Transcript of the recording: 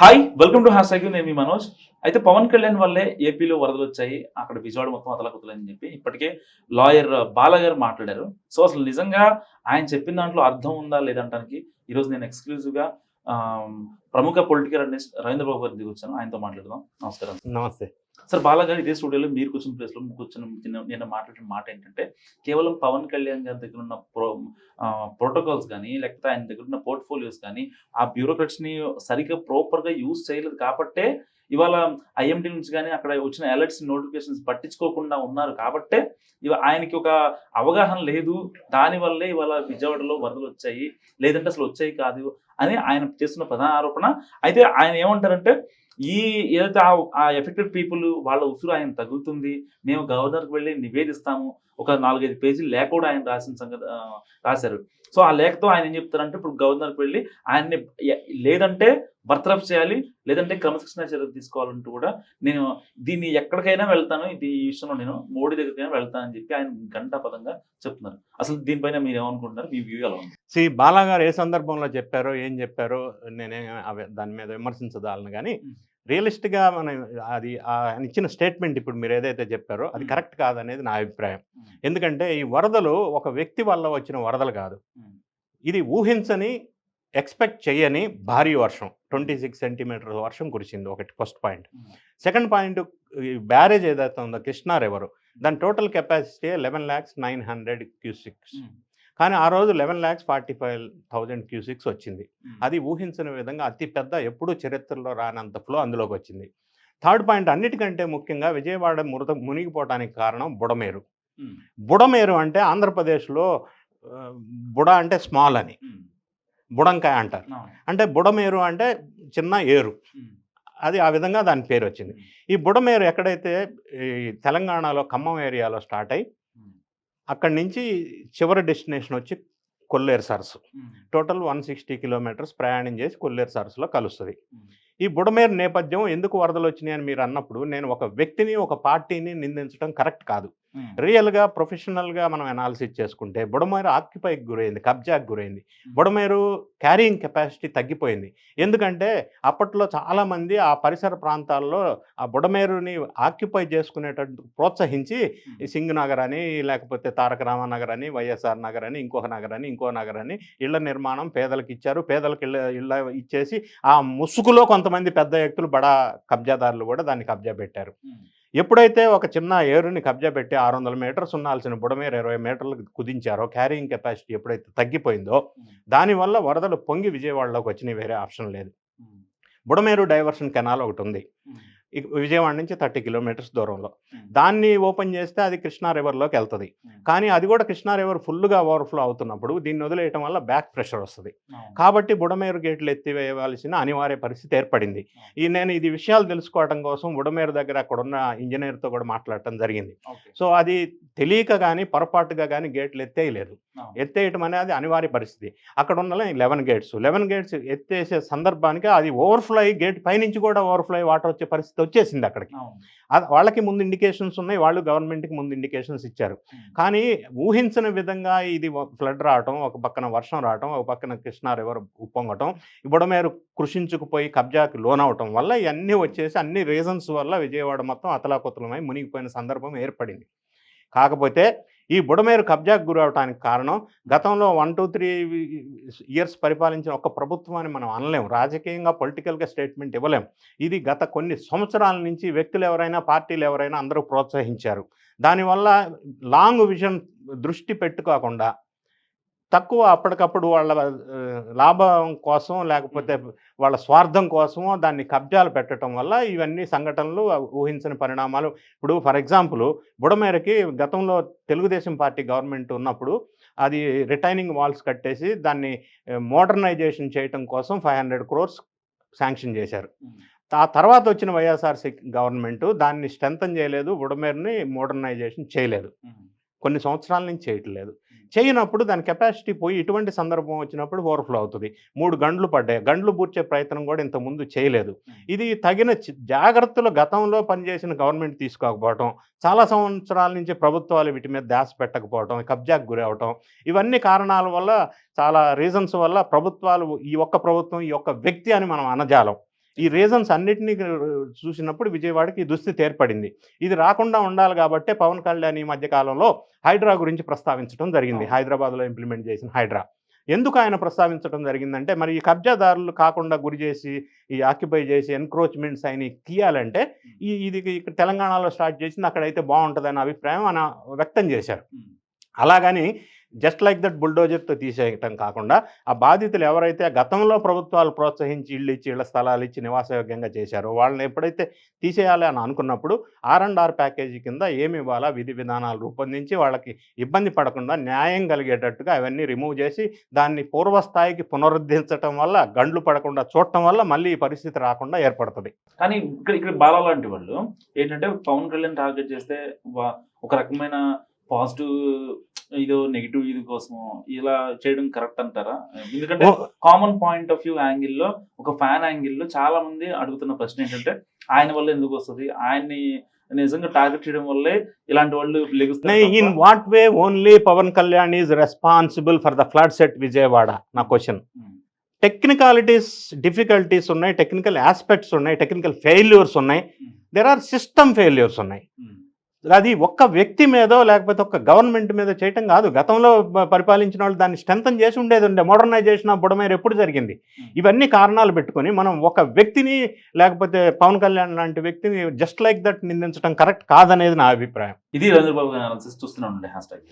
Hi welcome to has నేను మీ మనోజ్. అయితే పవన్ కళ్యాణ్ వల్లే ఏపీలో వరదలు వచ్చాయి. అక్కడ విజయవాడ మొత్తం అతలకుతలని చెప్పి ఇప్పటికే లాయర్ బాలగారు మాట్లాడారు. సో అసలు నిజంగా ఆయన చెప్పిన దాంట్లో అర్థం ఉందా లేదంటానికి ఈరోజు నేను ఎక్స్క్లూజివ్గా ప్రముఖ పొలిటికల్ అనలిస్ట్ రవీంద్ర బాబు గారి దిగి వచ్చాను. ఆయనతో మాట్లాడదాం. నమస్కారం. నమస్తే. సార్ బాలగారు ఇదే స్టూడియోలో మీరు కూర్చున్న ప్లేస్లో కూర్చున్న నిన్న- నేను మాట్లాడిన మాట ఏంటంటే కేవలం పవన్ కళ్యాణ్ గారి దగ్గర ఉన్న ప్రో ప్రోటోకాల్స్ కానీ లేకపోతే ఆయన దగ్గర ఉన్న పోర్ట్ఫోలియోస్ కానీ ఆ బ్యూరోక్రట్స్ని సరిగ్గా ప్రాపర్గా యూజ్ చేయలేదు కాబట్టే ఇవాళ ఐఎండి నుంచి కానీ అక్కడ వచ్చిన అలర్ట్స్ నోటిఫికేషన్స్ పట్టించుకోకుండా ఉన్నారు కాబట్టే ఇవ ఆయనకి ఒక అవగాహన లేదు. దానివల్లే ఇవాళ విజయవాడలో వరదలు వచ్చాయి. లేదంటే అసలు వచ్చాయి కాదు. అని ఆయన చేస్తున్న ప్రధాన ఆరోపణ. అయితే ఆయన ఏమంటారంటే ఈ ఏదైతే ఆ- ఆ ఎఫెక్టెడ్ పీపుల్ వాళ్ళ ఉసురు ఆయన తగులుతుంది మేము గవర్నర్కి వెళ్ళి నివేదిస్తాము. ఒక నాలుగైదు పేజీలు లేకుండా కూడా ఆయన రాసిన సంగతి రాశారు. సో ఆ లేఖతో ఆయన ఏం చెప్తారంటే ఇప్పుడు గవర్నర్కి వెళ్ళి ఆయన్ని లేదంటే బర్తరఫ్ చేయాలి లేదంటే క్రమశిక్షణ చర్యలు తీసుకోవాలంటూ కూడా నేను దీన్ని ఎక్కడికైనా వెళ్తాను ఇది ఈ విషయంలో నేను మోడీ దగ్గరికైనా వెళ్తానని చెప్పి ఆయన గంటా పదంగా చెప్తున్నారు. అసలు దీనిపైన మీరు ఏమనుకుంటున్నారు? మీ వ్యూ ఎలా ఉంది? సి బాలా గారు ఏ సందర్భంలో చెప్పారో ఏం చెప్పారో నేనే దాని మీద విమర్శించదాలను కానీ. రియలిస్ట్గా మనం అది ఆయన ఇచ్చిన స్టేట్మెంట్ ఇప్పుడు మీరు ఏదైతే చెప్పారో అది. కరెక్ట్ కాదనేది నా అభిప్రాయం. ఎందుకంటే ఈ వరదలు ఒక వ్యక్తి వల్ల వచ్చిన వరదలు కాదు. ఇది ఊహించని ఎక్స్పెక్ట్ చేయని భారీ వర్షం ట్వంటీ సిక్స్ సెంటీమీటర్ వర్షం కురిసింది ఒకటి ఫస్ట్ పాయింట్. సెకండ్ పాయింట్ ఈ బ్యారేజ్ ఏదైతే ఉందో కృష్ణా రివర్ దాని total capacity eleven lakhs nine hundred cusecs. కానీ ఆ రోజు eleven lakhs forty five thousand cusecs వచ్చింది. అది ఊహించిన విధంగా అతి పెద్ద ఎప్పుడూ చరిత్రలో రానంత ఫ్లో అందులోకి వచ్చింది థర్డ్ పాయింట్ అన్నిటికంటే ముఖ్యంగా విజయవాడ మురద మునిగిపోవడానికి కారణం బుడమేరు. బుడమేరు అంటే ఆంధ్రప్రదేశ్లో బుడ అంటే స్మాల్ అని. బుడంకాయ అంటారు. అంటే బుడమేరు అంటే చిన్న ఏరు. అది ఆ విధంగా దాని పేరు వచ్చింది ఈ బుడమేరు ఎక్కడైతే ఈ తెలంగాణలో ఖమ్మం ఏరియాలో స్టార్ట్ అయ్యి. అక్కడి నుంచి చివరి డెస్టినేషన్ వచ్చి కొల్లేరు సరస్సు. టోటల్ వన్ సిక్స్టీ కిలోమీటర్స్ ప్రయాణం చేసి కొల్లేరు సరస్సులో కలుస్తుంది. ఈ బుడమేరు నేపథ్యం ఎందుకు వరదలు వచ్చినాయి అని మీరు అన్నప్పుడు నేను ఒక వ్యక్తిని ఒక పార్టీని నిందించడం కరెక్ట్ కాదు. రియల్గా ప్రొఫెషనల్గా మనం అనాలిసిస్ చేసుకుంటే బుడమేరు ఆక్యుపైకి గురైంది కబ్జాకి గురైంది. బుడమేరు క్యారింగ్ కెపాసిటీ తగ్గిపోయింది. ఎందుకంటే అప్పట్లో చాలామంది ఆ పరిసర ప్రాంతాల్లో ఆ బుడమేరుని ఆక్యుపై చేసుకునేటట్టు ప్రోత్సహించి సింగ్ నగర్ అని లేకపోతే తారక రామనగర్ అని వైఎస్ఆర్ నగర్ అని ఇంకొక నగర్ అని ఇంకో నగర్ అని ఇళ్ళ నిర్మాణం పేదలకు ఇచ్చారు. పేదలకు ఇళ్ళ ఇళ్ళ ఇచ్చేసి ఆ ముసుగులో కొంతమంది పెద్ద వ్యక్తులు బడా కబ్జాదారులు కూడా దాన్ని కబ్జా పెట్టారు. ఎప్పుడైతే ఒక చిన్న ఏరుని కబ్జా పెట్టి ఆరు వందల మీటర్స్ ఉండాల్సిన బుడమేరు ఇరవై మీటర్లకు కుదించారో క్యారింగ్ కెపాసిటీ ఎప్పుడైతే తగ్గిపోయిందో. దానివల్ల వరదలు పొంగి విజయవాడలోకి వచ్చినాయి వేరే ఆప్షన్ లేదు. బుడమేరు డైవర్షన్ కెనాల్ ఒకటి ఉంది విజయవాడ నుంచి థర్టీ కిలోమీటర్స్ దూరంలో. దాన్ని ఓపెన్ చేస్తే అది కృష్ణా రివర్లోకి వెళ్తుంది. కానీ అది కూడా కృష్ణా రివర్ ఫుల్గా ఓవర్ఫ్లో అవుతున్నప్పుడు దీన్ని వదిలేయటం వల్ల బ్యాక్ ప్రెషర్ వస్తుంది. కాబట్టి బుడమేరు గేట్లు ఎత్తివేయవలసిన అనివార్య పరిస్థితి ఏర్పడింది ఈ నేను ఇది విషయాలు తెలుసుకోవడం కోసం బుడమేరు దగ్గర అక్కడ ఉన్న ఇంజనీర్తో కూడా మాట్లాడటం జరిగింది. సో అది తెలియక కానీ పొరపాటుగా కానీ గేట్లు ఎత్తేయలేదు. ఎత్తేయటం అనేది అనివార్య పరిస్థితి అక్కడ ఉన్న లెవెన్ గేట్స్ లెవెన్ గేట్స్ ఎత్తేసే సందర్భానికి అది ఓవర్ఫ్లో అయ్యి గేట్ పైనుంచి కూడా ఓవర్ఫ్లో అయ్యి వాటర్ వచ్చే పరిస్థితి వచ్చేసింది అక్కడికి. వాళ్ళకి ముందు ఇండికేషన్స్ ఉన్నాయి వాళ్ళు గవర్నమెంట్కి ముందు ఇండికేషన్స్ ఇచ్చారు. కానీ ఊహించని విధంగా ఇది ఫ్లడ్ రావటం ఒక పక్కన వర్షం రావటం ఒక పక్కన కృష్ణా రివర్ ఉప్పొంగటం బుడమేరు కృషించుకుపోయి కబ్జాకి లోనవటం వల్ల ఇవన్నీ వచ్చేసి అన్ని రీజన్స్ వల్ల విజయవాడ మొత్తం అతలాకుతలమై మునిగిపోయిన సందర్భం ఏర్పడింది. కాకపోతే ఈ బుడమేరు కబ్జాకు గురవటానికి కారణం గతంలో వన్ టూ త్రీ ఇయర్స్ పరిపాలించిన ఒక ప్రభుత్వాన్ని మనం అనలేం. రాజకీయంగా పొలిటికల్గా స్టేట్మెంట్ ఇవ్వలేం. ఇది గత కొన్ని సంవత్సరాల నుంచి వ్యక్తులు ఎవరైనా పార్టీలు ఎవరైనా అందరూ ప్రోత్సహించారు. దానివల్ల లాంగ్ విజన్ దృష్టి పెట్టుకోకుండా తక్కువ అప్పటికప్పుడు వాళ్ళ లాభం కోసం లేకపోతే వాళ్ళ స్వార్థం కోసమో దాన్ని కబ్జాలు పెట్టడం వల్ల ఇవన్నీ సంఘటనలు ఊహించని పరిణామాలు ఇప్పుడు ఫర్ ఎగ్జాంపుల్ బుడమేరకి గతంలో తెలుగుదేశం పార్టీ గవర్నమెంట్ ఉన్నప్పుడు అది రిటైనింగ్ వాల్స్ కట్టేసి దాన్ని మోడర్నైజేషన్ చేయటం కోసం ఫైవ్ హండ్రెడ్ క్రోర్స్ శాంక్షన్ చేశారు. ఆ తర్వాత వచ్చిన వైఎస్ఆర్సీ గవర్నమెంట్ దాన్ని స్ట్రెంథన్ చేయలేదు బుడమేరుని మోడర్నైజేషన్ చేయలేదు. కొన్ని సంవత్సరాల నుంచి చేయట్లేదు. చేయనప్పుడు దాని కెపాసిటీ పోయి ఇటువంటి సందర్భం వచ్చినప్పుడు ఓవర్ఫ్లో అవుతుంది. మూడు గంటలు పడ్డాయి. గంటలు బూర్చే ప్రయత్నం కూడా ఇంత ముందు చేయలేదు. ఇది తగిన జాగ్రత్తలు గతంలో పనిచేసిన గవర్నమెంట్ తీసుకోకపోవటం చాలా సంవత్సరాల నుంచి ప్రభుత్వాలు వీటి మీద ధ్యాస పెట్టకపోవటం కబ్జాకు గురి అవటం ఇవన్నీ కారణాల వల్ల చాలా రీజన్స్ వల్ల ప్రభుత్వాలు ఈ ఒక్క ప్రభుత్వం ఈ ఒక్క వ్యక్తి అని మనం అనజాలం. ఈ రీజన్స్ అన్నిటినీ చూసినప్పుడు విజయవాడకి ఈ దుస్థితి ఏర్పడింది. ఇది రాకుండా ఉండాలి కాబట్టే పవన్ కళ్యాణ్ ఈ మధ్య కాలంలో హైడ్రా గురించి ప్రస్తావించడం జరిగింది. హైదరాబాద్లో ఇంప్లిమెంట్ చేసిన హైడ్రా. ఎందుకు ఆయన ప్రస్తావించడం జరిగిందంటే మరి ఈ కబ్జాదారులు కాకుండా గురి చేసి ఈ ఆక్యుపై చేసి ఎన్క్రోచ్మెంట్స్ ఆయన తీయాలంటే ఈ ఇది ఇక్కడ తెలంగాణలో స్టార్ట్ చేసింది అక్కడైతే బాగుంటుందనే అభిప్రాయం ఆయన వ్యక్తం చేశారు. అలాగని జస్ట్ లైక్ దట్ బుల్డోజర్తో తీసేయటం కాకుండా ఆ బాధితులు ఎవరైతే గతంలో ప్రభుత్వాలు ప్రోత్సహించి ఇళ్ళు ఇచ్చి ఇళ్ళ స్థలాలు ఇచ్చి నివాసయోగ్యంగా చేశారో వాళ్ళని ఎప్పుడైతే తీసేయాలి అని అనుకున్నప్పుడు ఆర్ అండ్ ఆర్ ప్యాకేజీ కింద ఏమి ఇవ్వాలా విధి విధానాలు రూపొందించి వాళ్ళకి ఇబ్బంది పడకుండా న్యాయం కలిగేటట్టుగా అవన్నీ రిమూవ్ చేసి దాన్ని పూర్వస్థాయికి పునరుద్ధరించడం వల్ల గండ్లు పడకుండా చూడటం వల్ల మళ్ళీ ఈ పరిస్థితి రాకుండా ఏర్పడుతుంది. కానీ ఇక్కడ ఇక్కడ బాలా లాంటి వాళ్ళు ఏంటంటే పవన్ కళ్యాణ్ టార్గెట్ చేస్తే ఒక రకమైన పాజిటివ్ ఇదో నెగిటివ్ ఇది కోసం ఇలా చేయడం కరెక్ట్ అంటారా? ఎందుకంటే కామన్ పాయింట్ ఆఫ్ వ్యూ యాంగిల్లో ఒక ఫ్యాన్ యాంగిల్లో చాలా మంది అడుగుతున్న ప్రశ్న ఏంటంటే ఆయన వల్ల ఎందుకు వస్తుంది? ఆయన్ని నిజంగా టార్గెట్ చేయడం వల్లే ఇలాంటి వాళ్ళు in what way only Pawan Kalyan is responsible for the floods at Vijayawada? నా క్వశ్చన్. టెక్నికాలిటీస్ డిఫికల్టీస్ ఉన్నాయి టెక్నికల్ ఆస్పెక్ట్స్ ఉన్నాయి టెక్నికల్ ఫెయిల్యూర్స్ ఉన్నాయి. దెర్ ఆర్ సిస్టమ్ ఫెయిల్యూర్స్ ఉన్నాయి. అది ఒక్క వ్యక్తి మీదో లేకపోతే ఒక్క గవర్నమెంట్ మీద చేయటం కాదు. గతంలో పరిపాలించిన వాళ్ళు దాన్ని స్ట్రెంథన్ చేసి ఉండేది ఉండే. మోడర్నైజేషన్ బుడమేరు ఎప్పుడు జరిగింది? ఇవన్నీ కారణాలు పెట్టుకొని మనం ఒక వ్యక్తిని లేకపోతే పవన్ కళ్యాణ్ లాంటి వ్యక్తిని జస్ట్ లైక్ దట్ నిందించడం కరెక్ట్ కాదనేది నా అభిప్రాయం. ఇది రంజన్ బాబు గారి హ్యాష్ ట్యాగ్